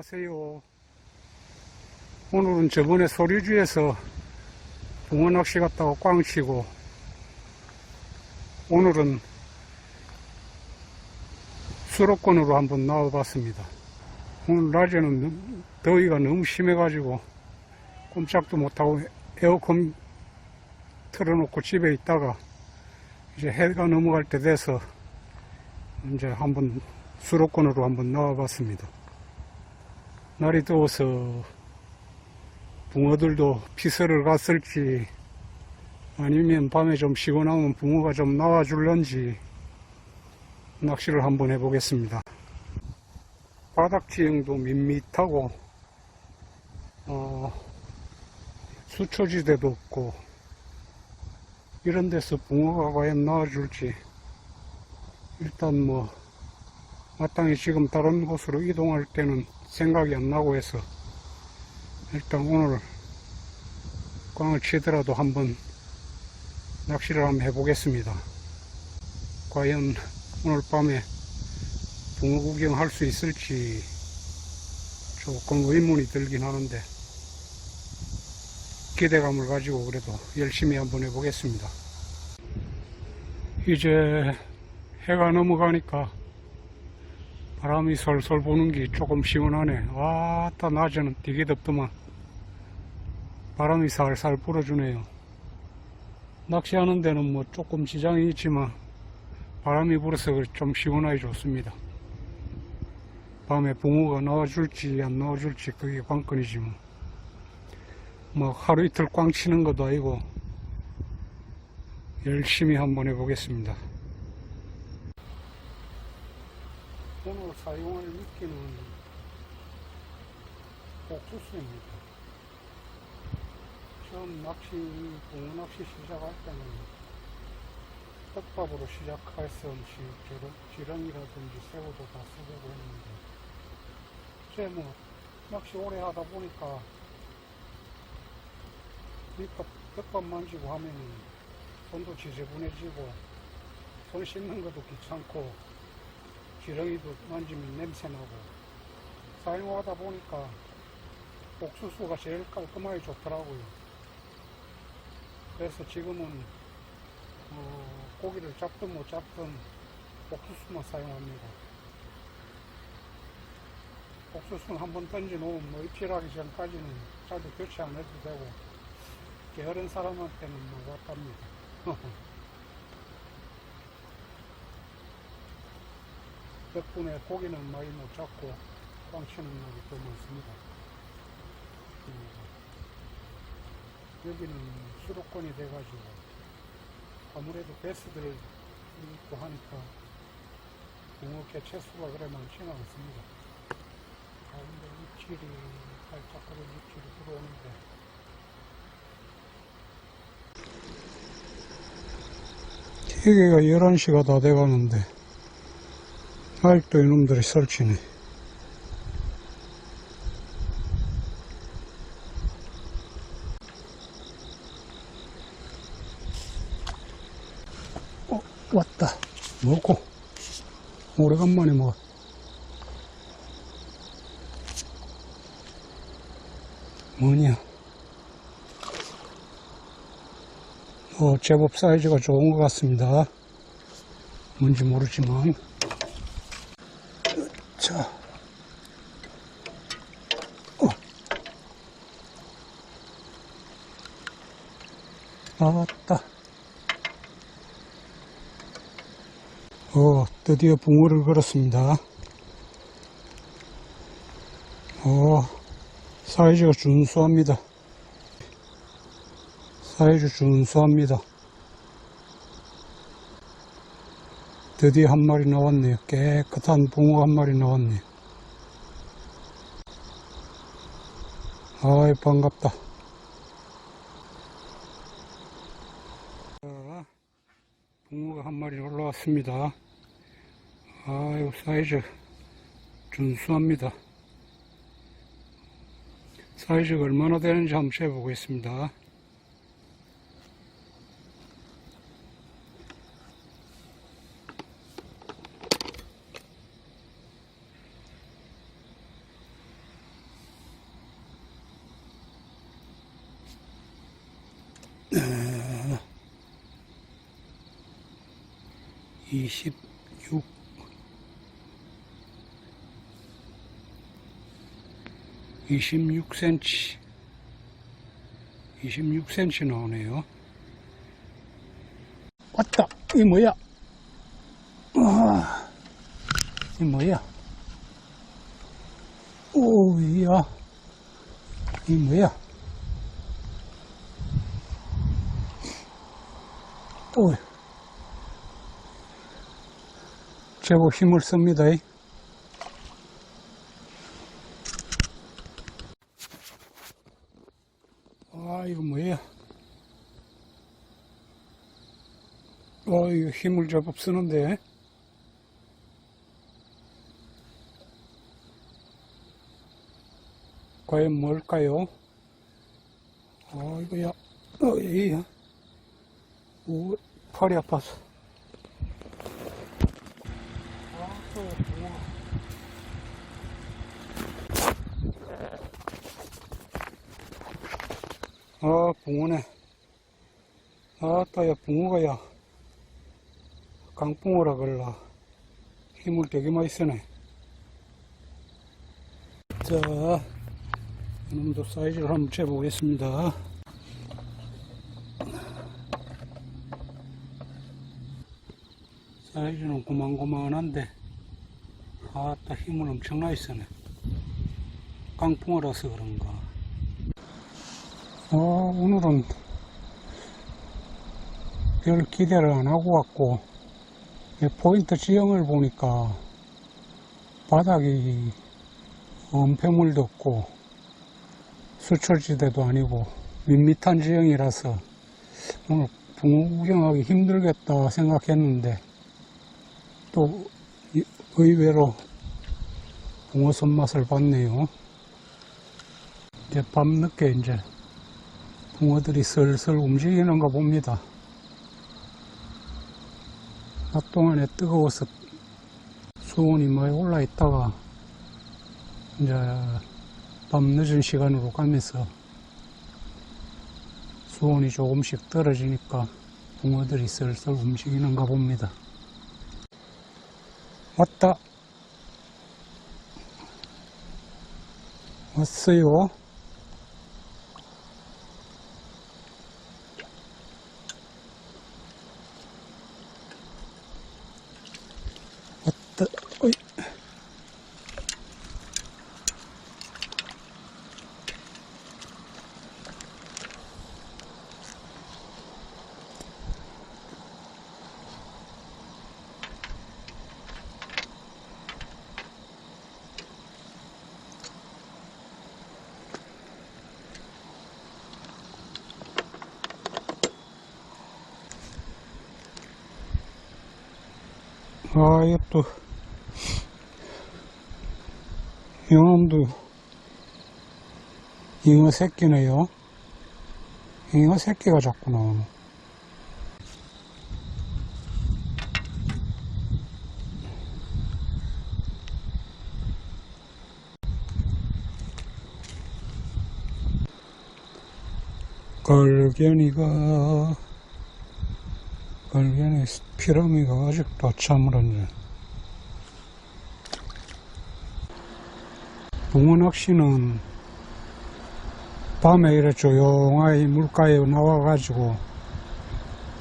안녕하세요. 오늘은 저번에 소리주에서 붕어 낚시 갔다가 꽝 치고 오늘은 수로권으로 한번 나와봤습니다. 오늘 낮에는 더위가 너무 심해가지고 꼼짝도 못하고 에어컨 틀어놓고 집에 있다가 이제 해가 넘어갈 때 돼서 이제 한번 수로권으로 한번 나와봤습니다. 날이 더워서 붕어들도 피서를 갔을지 아니면 밤에 좀 쉬고 나면 붕어가 좀 나와줄런지 낚시를 한번 해보겠습니다. 바닥 지형도 밋밋하고 어, 수초지대도 없고 이런 데서 붕어가 과연 나와줄지 일단 뭐 마땅히 지금 다른 곳으로 이동할 때는 생각이 안 나고 해서 일단 오늘 꽝을 치더라도 한번 낚시를 한번 해보겠습니다. 과연 오늘 밤에 붕어 구경할 수 있을지 조금 의문이 들긴 하는데 기대감을 가지고 그래도 열심히 한번 해보겠습니다. 이제 해가 넘어가니까 바람이 솔솔 부는 게 조금 시원하네. 아따, 낮에는 되게 덥더만. 바람이 살살 불어주네요. 낚시하는 데는 뭐 조금 지장이 있지만 바람이 불어서 좀 시원하게 좋습니다. 밤에 붕어가 나와줄지 안 나와줄지 그게 관건이지 뭐. 뭐 하루 이틀 꽝 치는 것도 아니고 열심히 한번 해보겠습니다. 오늘 사용할 미끼는 옥수수입니다. 처음 낚시, 붕어 낚시 시작할 때는 떡밥으로 시작했었지, 지렁이라든지 새우도 다 쓰고 했는데, 이제 뭐, 낚시 오래 하다 보니까, 밑밥, 떡밥 만지고 하면 손도 지저분해지고, 손 씻는 것도 귀찮고, 지렁이도 만지면 냄새나고 사용하다 보니까 옥수수가 제일 깔끔하게 좋더라고요. 그래서 지금은 어, 고기를 잡든 못 잡든 옥수수만 사용합니다. 옥수수는 한번 던져 놓으면 뭐 입질하기 전까지는 자주 교체 안 해도 되고 게으른 사람한테는 뭐 왔답니다. 덕분에 고기는 많이 못 잡고 꽝치는 날이 더 많습니다. 음, 여기는 수도권이 돼가지고 아무래도 베스들 있고 하니까 붕어 개체수가 그래 많지는 않습니다. 가운데 입질이 살짝 그런 입질이 들어오는데 기계가 11시가 다 돼가는데 아직도 이놈들이 설치네. 어, 왔다. 먹고. 오래간만에 먹어. 뭐냐. 어, 제법 사이즈가 좋은 것 같습니다. 뭔지 모르지만. 자. 어. 아따. 어, 드디어 붕어를 걸었습니다. 어, 사이즈가 준수합니다. 사이즈 준수합니다. 드디어 한 마리 나왔네요. 깨끗한 붕어 한 마리 나왔네요. 아이, 반갑다. 자, 붕어가 한 마리 올라왔습니다. 아유, 사이즈 준수합니다. 사이즈가 얼마나 되는지 한번 재보겠습니다. 26 26cm 26cm 나오네요. 왔다. 이 뭐야? 아, 이 뭐야? 오야. 이 뭐야? 오 제법 힘을 씁니다. 이. 아 이거 뭐야? 어 이거 힘을 제법 쓰는데. 과연 뭘까요? 아 이거야. 어 이야. 오 팔이 아파서 아, 붕어네 아따야 붕어가 야. 강붕어라 그럴라 힘을 되게 많이 쓰네. 자 이놈도 사이즈를 한번 재보겠습니다. 사이즈는 고만고만한데 아따 힘을 엄청나게 쓰네. 강풍어라서 그런가. 어, 오늘은 별 기대를 안 하고 왔고 이 포인트 지형을 보니까 바닥이 엄폐물도 없고 수철지대도 아니고 밋밋한 지형이라서 오늘 붕어 구경하기 힘들겠다 생각했는데 또 이- 의외로 붕어 손맛을 봤네요. 이제 밤늦게 이제 붕어들이 슬슬 움직이는가 봅니다. 낮 동안에 뜨거워서 수온이 많이 올라 있다가 이제 밤 늦은 시간으로 가면서 수온이 조금씩 떨어지니까 붕어들이 슬슬 움직이는가 봅니다. 왔다. 왔어요. 왔다. 어이. 아, 이것도, 이놈도, 잉어 새끼네요. 잉어 새끼가 자꾸 나오네. 걸견이가 걸견의 피라미가 아직도 참으렸네. 붕어 낚시는 밤에 이렇게 조용하게 물가에 나와가지고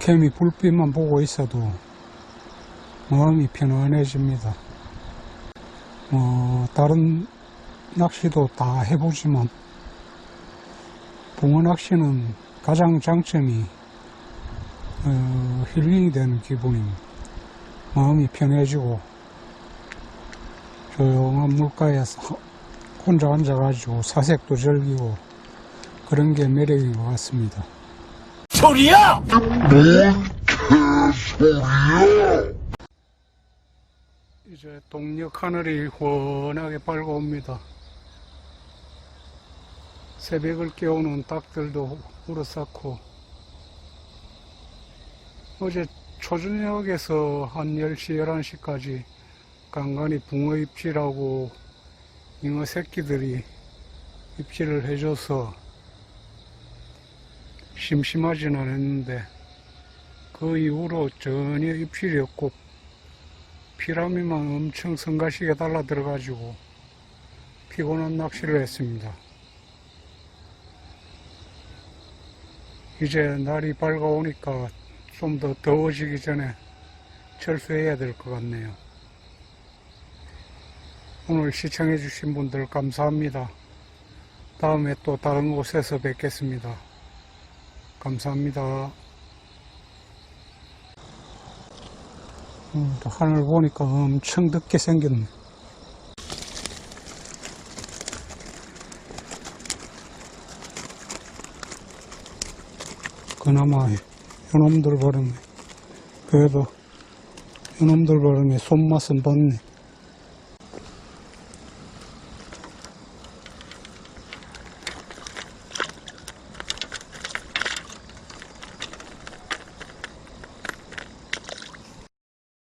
개미 불빛만 보고 있어도 마음이 편안해집니다. 뭐 다른 낚시도 다 해보지만 붕어 낚시는 가장 장점이 어, 힐링이 되는 기분입니다. 마음이 편해지고 조용한 물가에서 혼자 앉아가지고 사색도 즐기고 그런 게 매력인 것 같습니다. 소리야! 이제 동력 하늘이 훤하게 밝아옵니다. 새벽을 깨우는 닭들도 울어쌌고 어제 초저녁에서 한 10시, 11시까지 간간히 붕어 입질하고 잉어 새끼들이 입질을 해줘서 심심하진 않았는데 그 이후로 전혀 입질이 없고 비람이만 엄청 성가시게 달라 들어가지고 피곤한 낚시를 했습니다. 이제 날이 밝아오니까 좀 더 더워지기 전에 철수해야 될 것 같네요. 오늘 시청해주신 분들 감사합니다. 다음에 또 다른 곳에서 뵙겠습니다. 감사합니다. 음, 또 하늘 보니까 엄청 덥게 생겼네. 그나마 요놈들 버릇네. 그래도 요놈들 버릇네 손맛은 봤네.